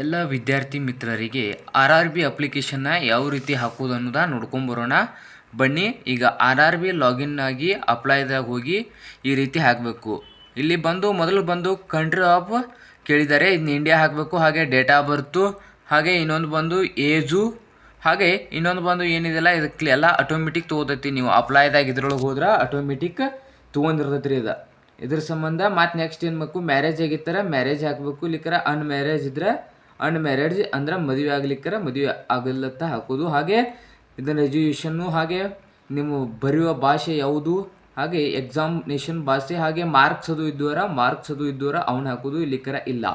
ಎಲ್ಲ ವಿದ್ಯಾರ್ಥಿ ಮಿತ್ರರಿಗೆ ಆರ್ ಆರ್ ಬಿ ಅಪ್ಲಿಕೇಶನ್ನ ಯಾವ ರೀತಿ ಹಾಕೋದು ಅನ್ನೋದ ನೋಡ್ಕೊಂಬರೋಣ. ಬನ್ನಿ, ಈಗ ಆರ್ ಆರ್ ಬಿ ಲಾಗಿನ್ ಆಗಿ ಅಪ್ಲೈದಾಗ ಹೋಗಿ ಈ ರೀತಿ ಹಾಕಬೇಕು. ಇಲ್ಲಿ ಬಂದು, ಮೊದಲು ಬಂದು ಕಂಟ್ರಿ ಆಫ್ ಕೇಳಿದ್ದಾರೆ ಇನ್ನು ಇಂಡಿಯಾ ಹಾಕಬೇಕು, ಹಾಗೆ ಡೇಟ್ ಆಫ್ ಬರ್ತು, ಹಾಗೆ ಇನ್ನೊಂದು ಬಂದು ಏಜು, ಹಾಗೆ ಇನ್ನೊಂದು ಬಂದು ಏನಿದೆಲ್ಲ ಇದಕ್ಕೆ ಎಲ್ಲ ಆಟೋಮೆಟಿಕ್ ತೊಗೋತೈತಿ. ನೀವು ಅಪ್ಲೈದಾಗ ಇದ್ರೊಳಗೆ ಹೋದ್ರೆ ಆಟೋಮೆಟಿಕ್ ತೊಗೊಂಡಿರ್ತೈತಿ ರೀ ಇದು. ಇದ್ರ ಸಂಬಂಧ ಮತ್ತು ನೆಕ್ಸ್ಟ್ ಏನು ಬೇಕು, ಮ್ಯಾರೇಜ್ ಆಗಿತ್ತರ ಮ್ಯಾರೇಜ್ ಹಾಕಬೇಕು, ಇಲ್ಲಿಕರ ಅನ್ಮ್ಯಾರೇಜ್ ಇದ್ರೆ ಅನ್ಮ್ಯಾರೇಜ್ ಅಂದ್ರೆ ಮದುವೆ ಆಗ್ಲಿಕ್ಕರ ಮದುವೆ ಆಗಲತ್ತ ಹಾಕೋದು. ಹಾಗೆ ಇದನ್ನ ಎಜುಕೇಷನ್ನು ಹಾಗೆ ನಿಮ್ಮ ಬರೆಯುವ ಭಾಷೆ ಯಾವುದು? ಹಾಗೆ ಎಕ್ಸಾಮಿನೇಷನ್ ಭಾಷೆ, ಹಾಗೆ ಮಾರ್ಕ್ಸ್ ಅದು ಇದ್ದವರ ಮಾರ್ಕ್ಸ್ ಅದು ಇದ್ದವರ ಅವ್ನು ಹಾಕೋದು ಇಲ್ಲಿಕರ ಇಲ್ಲ.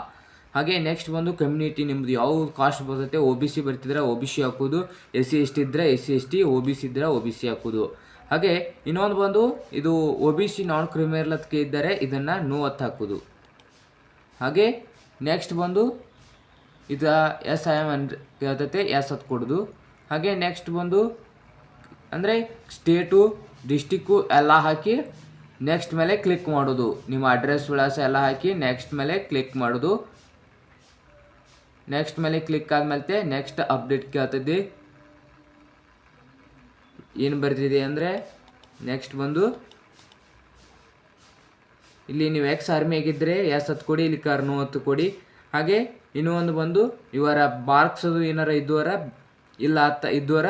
ಹಾಗೆ ನೆಕ್ಸ್ಟ್ ಬಂದು ಕಮ್ಯುನಿಟಿ ನಿಮ್ಮದು ಯಾವ ಕಾಸ್ಟ್ ಬರ್ತೈತೆ ಒ ಬಿ ಸಿ ಬರ್ತಿದ್ರೆ ಒ ಬಿ ಸಿ ಹಾಕೋದು. ಎಸ್ ಸಿ ಎಸ್ ಟಿ ಇದ್ದರೆ S C S T O B C ಇದ್ದರೆ ಒ ಬಿ ಸಿ ಹಾಕೋದು. ಹಾಗೆ ಇನ್ನೊಂದು ಬಂದು ಇದು O B C non criminal ಇದ್ದರೆ ಇದನ್ನು ನೋ ಹತ್ತು ಹಾಕೋದು. ಹಾಗೆ ನೆಕ್ಸ್ಟ್ ಬಂದು ಇದು ಎಸ್ ಐ ಎಂ ಅಂದ್ರೆ ಎಸ್ ಹತ್ತು ಕೊಡೋದು. ಹಾಗೆ ನೆಕ್ಸ್ಟ್ ಬಂದು ಅಂದರೆ ಸ್ಟೇಟು ಡಿಸ್ಟಿಕ್ಕು ಎಲ್ಲ ಹಾಕಿ ನೆಕ್ಸ್ಟ್ ಮೇಲೆ ಕ್ಲಿಕ್ ಮಾಡೋದು. ನಿಮ್ಮ ಅಡ್ರೆಸ್ ವಿಳಾಸ ಎಲ್ಲ ಹಾಕಿ ನೆಕ್ಸ್ಟ್ ಮೇಲೆ ಕ್ಲಿಕ್ ಮಾಡೋದು. ನೆಕ್ಸ್ಟ್ ಮೇಲೆ ಕ್ಲಿಕ್ ಆದಮೇಲೆ ನೆಕ್ಸ್ಟ್ ಅಪ್ಡೇಟ್ ಕೇಳ್ತಿದ್ದೆ ಏನು ಬರ್ತಿದೆ ಅಂದರೆ ನೆಕ್ಸ್ಟ್ ಬಂದು ಇಲ್ಲಿ ನೀವು ಎಕ್ಸ್ ಆರ್ಮಿ ಆಗಿದ್ದರೆ ಎಸ್ ಹತ್ತು ಕೊಡಿ, ಇಲ್ಲಿ ಕರ್ ನೋ ಹತ್ತು ಕೊಡಿ. ಹಾಗೆ ಇನ್ನೂ ಒಂದು ಬಂದು, ಇವರ ಮಾರ್ಕ್ಸ್ ಅದು ಏನಾರ ಇದ್ದವರ, ಇಲ್ಲ ಅತ್ತ ಇದ್ದವರ,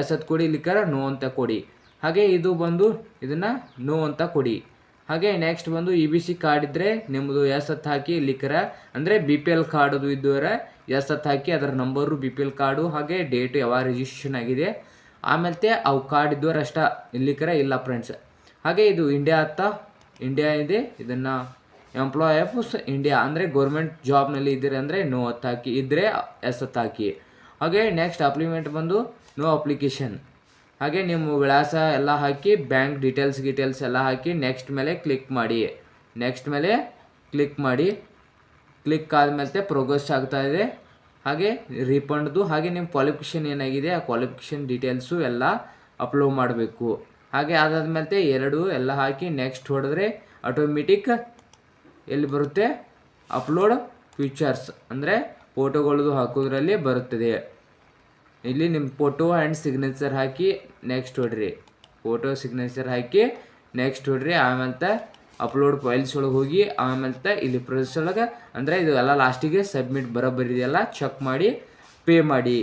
ಎಸತ್ ಕೊಡಿ ಲಿಕ್ಕರ ಕರ ನೋ ಅಂತ ಕೊಡಿ. ಹಾಗೆ ಇದು ಬಂದು ಇದನ್ನು ನೋ ಅಂತ ಕೊಡಿ. ಹಾಗೆ ನೆಕ್ಸ್ಟ್ ಬಂದು ಇ ಬಿ ಸಿ ಕಾರ್ಡ್ ಇದ್ದರೆ ನಿಮ್ಮದು ಎಸತ್ ಹಾಕಿ ಲಿಕ್ಕರ ಅಂದರೆ ಬಿ ಪಿ ಎಲ್ ಕಾರ್ಡದು ಇದ್ದವರ ಎಸತ್ ಹಾಕಿ, ಅದರ number B P L card ಹಾಗೆ ಡೇಟು ಯಾವಾಗ ರಿಜಿಸ್ಟ್ರೇಷನ್ ಆಗಿದೆ. ಆಮೇಲೆ ಅವು ಕಾರ್ಡ್ ಇದ್ದವರ ಅಷ್ಟ ಇಲ್ಲಿಕರ, ಇಲ್ಲ ಫ್ರೆಂಡ್ಸ್ ಹಾಗೆ ಇದು ಇಂಡಿಯಾ ಅತ್ತ ಇಂಡಿಯಾ ಇದೆ, ಇದನ್ನು ಎಂಪ್ಲಾಯ್ ಆಫ್ ಇಂಡಿಯಾ ಅಂದರೆ ಗೌರ್ಮೆಂಟ್ ಜಾಬ್ನಲ್ಲಿ ಇದ್ದೀರಿ ಅಂದರೆ ನೋ ಅತ್ತಾಕಿ ಇದ್ದರೆ ಎಸ್ ಅತ್ತಾಕಿ ಹಾಗೆ ನೆಕ್ಸ್ಟ್ ಅಪ್ಲಿಮೆಂಟ್ ಬಂದು ನೋ ಅಪ್ಲಿಕೇಶನ್ ಹಾಗೆ ನಿಮ್ಮ ವಿಳಾಸ ಎಲ್ಲ ಹಾಕಿ ಬ್ಯಾಂಕ್ ಡೀಟೇಲ್ಸ್ ಗೀಟೇಲ್ಸ್ ಎಲ್ಲ ಹಾಕಿ ನೆಕ್ಸ್ಟ್ ಮೇಲೆ ಕ್ಲಿಕ್ ಮಾಡಿ. ನೆಕ್ಸ್ಟ್ ಮೇಲೆ ಕ್ಲಿಕ್ ಮಾಡಿ. ಕ್ಲಿಕ್ ಆದಮೇಲೆ ಪ್ರೋಗ್ರೆಸ್ ಆಗ್ತಾ ಇದೆ. ಹಾಗೆ ರೀಫಂಡ್ದು ಹಾಗೆ ನಿಮ್ಮ ಕ್ವಾಲಿಫಿಕೇಷನ್ ಏನಾಗಿದೆ, ಆ ಕ್ವಾಲಿಫಿಕೇಷನ್ ಡೀಟೇಲ್ಸು ಎಲ್ಲ ಅಪ್ಲೋಡ್ ಮಾಡಬೇಕು. ಹಾಗೆ ಅದಾದ್ಮೇಲೆ ಎರಡು ಎಲ್ಲ ಹಾಕಿ ನೆಕ್ಸ್ಟ್ ಹೊಡೆದ್ರೆ ಆಟೋಮೆಟಿಕ್ ಎಲ್ಲಿ ಬರುತ್ತೆ? ಅಪ್ಲೋಡ್ ಫೀಚರ್ಸ್ ಅಂದರೆ ಫೋಟೋಗಳದು ಹಾಕೋದ್ರಲ್ಲಿ ಬರುತ್ತದೆ. ಇಲ್ಲಿ ನಿಮ್ಮ ಫೋಟೋ ಆ್ಯಂಡ್ ಸಿಗ್ನೇಚರ್ ಹಾಕಿ ನೆಕ್ಸ್ಟ್ ಹೊಡ್ರಿ. ಫೋಟೋ ಸಿಗ್ನೇಚರ್ ಹಾಕಿ ನೆಕ್ಸ್ಟ್ ಹೊಡ್ರಿ. ಆಮೇಲೆ ಅಪ್ಲೋಡ್ ಫೈಲ್ಸ್ ಒಳಗೆ ಹೋಗಿ ಆಮೇಲೆ ಇಲ್ಲಿ ಪ್ರೊಸೆಸ್ ಒಳಗೆ, ಅಂದರೆ ಇದು ಎಲ್ಲ ಲಾಸ್ಟಿಗೆ ಸಬ್ಮಿಟ್ ಬರೋಬ್ಬರಿದೆಯಲ್ಲ ಚೆಕ್ ಮಾಡಿ ಪೇ ಮಾಡಿ.